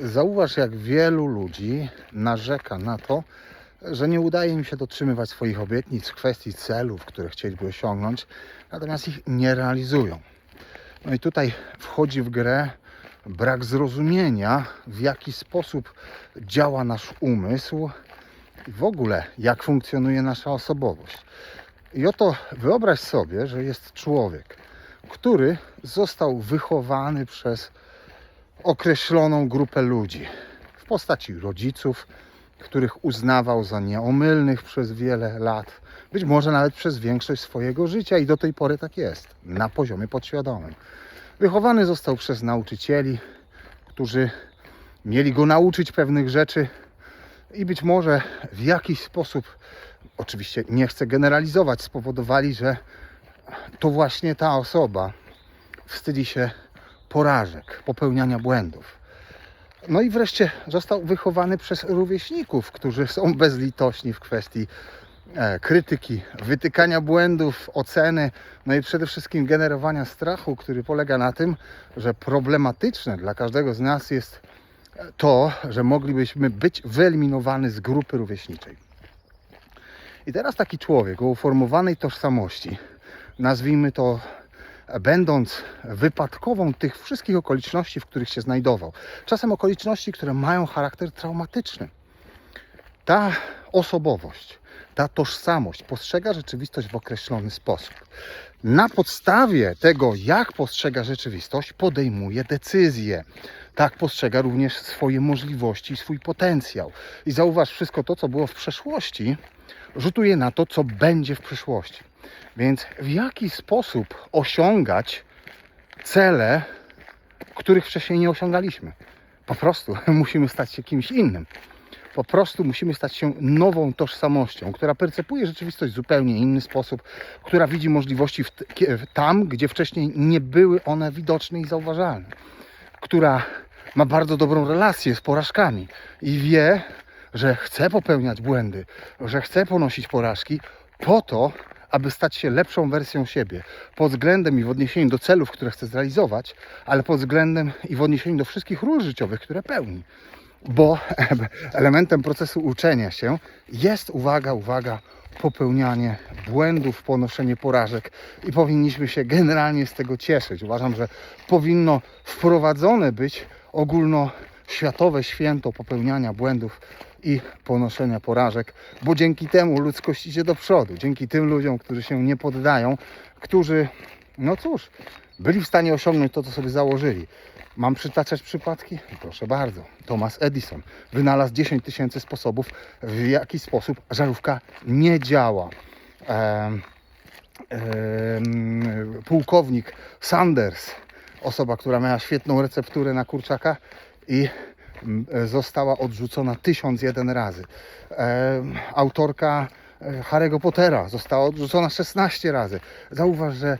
Zauważ, jak wielu ludzi narzeka na to, że nie udaje im się dotrzymywać swoich obietnic w kwestii celów, które chcieliby osiągnąć, natomiast ich nie realizują. No i tutaj wchodzi w grę brak zrozumienia, w jaki sposób działa nasz umysł i w ogóle jak funkcjonuje nasza osobowość. I oto wyobraź sobie, że jest człowiek, który został wychowany przez określoną grupę ludzi w postaci rodziców, których uznawał za nieomylnych przez wiele lat, być może nawet przez większość swojego życia i do tej pory tak jest, na poziomie podświadomym. Wychowany został przez nauczycieli, którzy mieli go nauczyć pewnych rzeczy i być może w jakiś sposób, oczywiście nie chcę generalizować, spowodowali, że to właśnie ta osoba wstydzi się porażek, popełniania błędów. No i wreszcie został wychowany przez rówieśników, którzy są bezlitośni w kwestii e, krytyki, wytykania błędów, oceny, no i przede wszystkim generowania strachu, który polega na tym, że problematyczne dla każdego z nas jest to, że moglibyśmy być wyeliminowani z grupy rówieśniczej. I teraz taki człowiek o uformowanej tożsamości, nazwijmy to będąc wypadkową tych wszystkich okoliczności, w których się znajdował, czasem okoliczności, które mają charakter traumatyczny. Ta osobowość, ta tożsamość postrzega rzeczywistość w określony sposób. Na podstawie tego, jak postrzega rzeczywistość, podejmuje decyzje. Tak postrzega również swoje możliwości, swój potencjał. I zauważ, wszystko to, co było w przeszłości, rzutuje na to, co będzie w przyszłości. Więc w jaki sposób osiągać cele, których wcześniej nie osiągaliśmy? Po prostu musimy stać się kimś innym. Po prostu musimy stać się nową tożsamością, która percepuje rzeczywistość w zupełnie inny sposób, która widzi możliwości w tam, gdzie wcześniej nie były one widoczne i zauważalne, która ma bardzo dobrą relację z porażkami i wie, że chce popełniać błędy, że chce ponosić porażki po to, aby stać się lepszą wersją siebie pod względem i w odniesieniu do celów, które chce zrealizować, ale pod względem i w odniesieniu do wszystkich ról życiowych, które pełni. Bo elementem procesu uczenia się jest, uwaga, uwaga, popełnianie błędów, ponoszenie porażek i powinniśmy się generalnie z tego cieszyć. Uważam, że powinno wprowadzone być ogólnoświatowe święto popełniania błędów i ponoszenia porażek, bo dzięki temu ludzkość idzie do przodu. Dzięki tym ludziom, którzy się nie poddają, którzy, no cóż, byli w stanie osiągnąć to, co sobie założyli. Mam przytaczać przypadki? Proszę bardzo. Thomas Edison wynalazł 10 tysięcy sposobów, w jaki sposób żarówka nie działa. Em, em, pułkownik Sanders, osoba, która miała świetną recepturę na kurczaka i mm, została odrzucona 1001 razy. Em, autorka e, Harry'ego Pottera została odrzucona 16 razy. Zauważ, że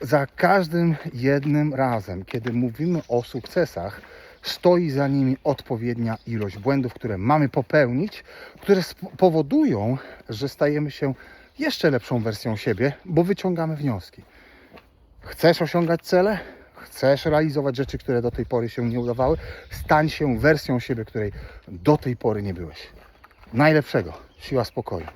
za każdym jednym razem, kiedy mówimy o sukcesach, stoi za nimi odpowiednia ilość błędów, które mamy popełnić, które powodują, że stajemy się jeszcze lepszą wersją siebie, bo wyciągamy wnioski. Chcesz osiągać cele? Chcesz realizować rzeczy, które do tej pory się nie udawały? Stań się wersją siebie, której do tej pory nie byłeś. Najlepszego. Siła spokoju.